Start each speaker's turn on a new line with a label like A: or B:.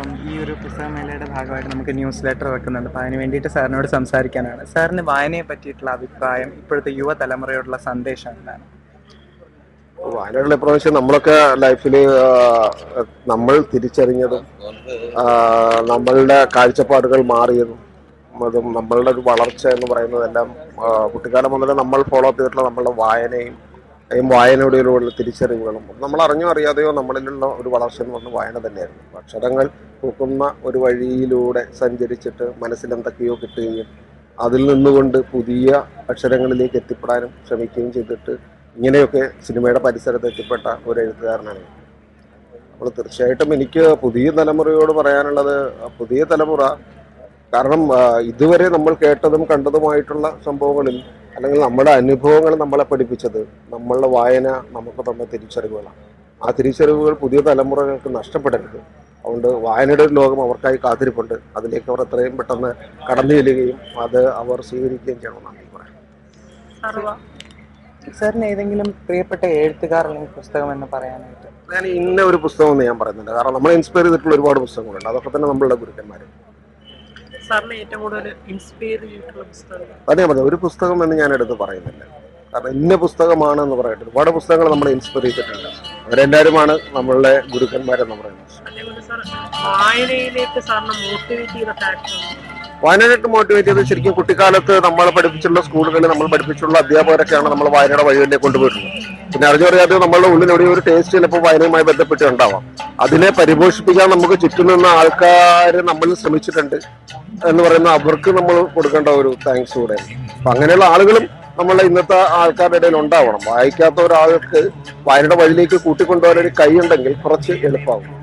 A: അപ്പം ഈ ഒരു പുസ്തകമേളയുടെ ഭാഗമായിട്ട് നമുക്ക് ന്യൂസ് ലെറ്റർ വെക്കുന്നുണ്ട്. അപ്പം അതിന് വേണ്ടിയിട്ട് സാറിനോട് സംസാരിക്കാനാണ്. സാറിന് വായനയെ പറ്റിയിട്ടുള്ള അഭിപ്രായം ഇപ്പോഴത്തെ യുവതലമുറയോടുള്ള സന്ദേശം എന്താണ്?
B: വയനാട്ടിലെ പ്രാവശ്യം നമ്മളൊക്കെ ലൈഫിൽ നമ്മൾ തിരിച്ചറിഞ്ഞതും നമ്മളുടെ കാഴ്ചപ്പാടുകൾ മാറിയതും അതും നമ്മളുടെ ഒരു വളർച്ച എന്ന് പറയുന്നതെല്ലാം കുട്ടിക്കാലം മുതലേ നമ്മൾ ഫോളോ അപ്പ് ചെയ്തിട്ടുള്ള നമ്മളുടെ വായനയും വായനയോടുള്ള തിരിച്ചറിവുകളും നമ്മൾ അറിഞ്ഞോ അറിയാതെയോ നമ്മളിലുള്ള ഒരു വളർച്ച എന്ന് പറഞ്ഞ വായന തന്നെയായിരുന്നു അക്ഷരങ്ങൾ പൂക്കുന്ന ഒരു വഴിയിലൂടെ സഞ്ചരിച്ചിട്ട് മനസ്സിൽ എന്തൊക്കെയോ കിട്ടുകയും അതിൽ നിന്നുകൊണ്ട് പുതിയ അക്ഷരങ്ങളിലേക്ക് എത്തിപ്പെടാനും ശ്രമിക്കുകയും ചെയ്തിട്ട് ഇങ്ങനെയൊക്കെ സിനിമയുടെ പരിസരത്ത് എത്തിപ്പെട്ട ഒരു എഴുത്തുകാരനാണ്. അപ്പോൾ തീർച്ചയായിട്ടും എനിക്ക് പുതിയ തലമുറയോട് പറയാനുള്ളത് പുതിയ തലമുറ കാരണം ഇതുവരെ നമ്മൾ കേട്ടതും കണ്ടതുമായിട്ടുള്ള സംഭവങ്ങളിൽ അല്ലെങ്കിൽ നമ്മുടെ അനുഭവങ്ങൾ നമ്മളെ പഠിപ്പിച്ചത് നമ്മളുടെ വായന നമുക്ക് തന്ന തിരിച്ചറിവുകളാണ്. ആ തിരിച്ചറിവുകൾ പുതിയ തലമുറകൾക്ക് നഷ്ടപ്പെടരുത്. അതുകൊണ്ട് വായനയുടെ ഒരു ലോകം അവർക്കായി കാത്തിരിപ്പുണ്ട്. അതിലേക്ക് അവർ എത്രയും പെട്ടെന്ന് കടന്നു ചെല്ലുകയും അത് അവർ സ്വീകരിക്കുകയും ചെയ്യണമെന്നാണ് എനിക്ക് പറയാം
A: സാറിന് ഏതെങ്കിലും പ്രിയപ്പെട്ട എഴുത്തുകാർ അല്ലെങ്കിൽ പുസ്തകം എന്ന് പറയാനായിട്ട്?
B: ഞാൻ ഇന്ന ഒരു പുസ്തകം എന്ന് ഞാൻ പറയുന്നില്ല. കാരണം നമ്മളെ ഇൻസ്പയർ ചെയ്തിട്ടുള്ള ഒരുപാട് പുസ്തകങ്ങളുണ്ട്. അതൊക്കെ തന്നെ നമ്മളുടെ ഗുരുക്കന്മാർ
C: സാറിനെ ഏറ്റവും കൂടുതൽ ഇൻസ്പയർ ചെയ്തിട്ടുള്ള പുസ്തകം?
B: അത് പറഞ്ഞു ഒരു പുസ്തകം എന്ന് ഞാൻ എടുത്ത് പറയുന്നില്ല. കാരണം ഇന്ന പുസ്തകമാണ് എന്ന് പറയട്ടെ ഒരുപാട് പുസ്തകങ്ങൾ നമ്മളെ ഇൻസ്പയർ ചെയ്തിട്ടുണ്ട്. അവരെല്ലാവരുമാണ് നമ്മളുടെ ഗുരുക്കന്മാരെന്ന് പറയുന്നത്.
C: വായനയിലേക്ക് സാറിനെ മോട്ടിവേറ്റ് ചെയ്ത ഫാക്ടർ
B: വായനയായിട്ട് മോട്ടിവേറ്റ് ചെയ്ത് ശരിക്കും കുട്ടിക്കാലത്ത് നമ്മൾ പഠിപ്പിച്ചുള്ള സ്കൂളുകളിൽ നമ്മൾ പഠിപ്പിച്ചുള്ള അധ്യാപകരൊക്കെയാണ് നമ്മൾ വായനയുടെ വഴികളിലേക്ക് കൊണ്ടുപോയിട്ടുള്ളത്. പിന്നെ അറിഞ്ഞറിയാതെ നമ്മളുടെ ഉള്ളിൽ എവിടെയും ഒരു ടേസ്റ്റ് ചിലപ്പോൾ വായനയുമായി ബന്ധപ്പെട്ട് ഉണ്ടാവാം അതിനെ പരിപോഷിപ്പിക്കാൻ നമുക്ക് ചുറ്റും നിന്ന ആൾക്കാർ നമ്മൾ ശ്രമിച്ചിട്ടുണ്ട്. എന്ന് പറയുന്ന അവർക്ക് നമ്മൾ കൊടുക്കേണ്ട ഒരു താങ്ക്സ് കൂടെ. അപ്പൊ അങ്ങനെയുള്ള ആളുകളും നമ്മളെ ഇന്നത്തെ ആൾക്കാരുടെ ഇടയിൽ ഉണ്ടാവണം. വായിക്കാത്ത ഒരാൾക്ക് വായനയുടെ വഴിയിലേക്ക് കൂട്ടിക്കൊണ്ടുപോകാൻ ഒരു കൈ ഉണ്ടെങ്കിൽ കുറച്ച് എളുപ്പമാകും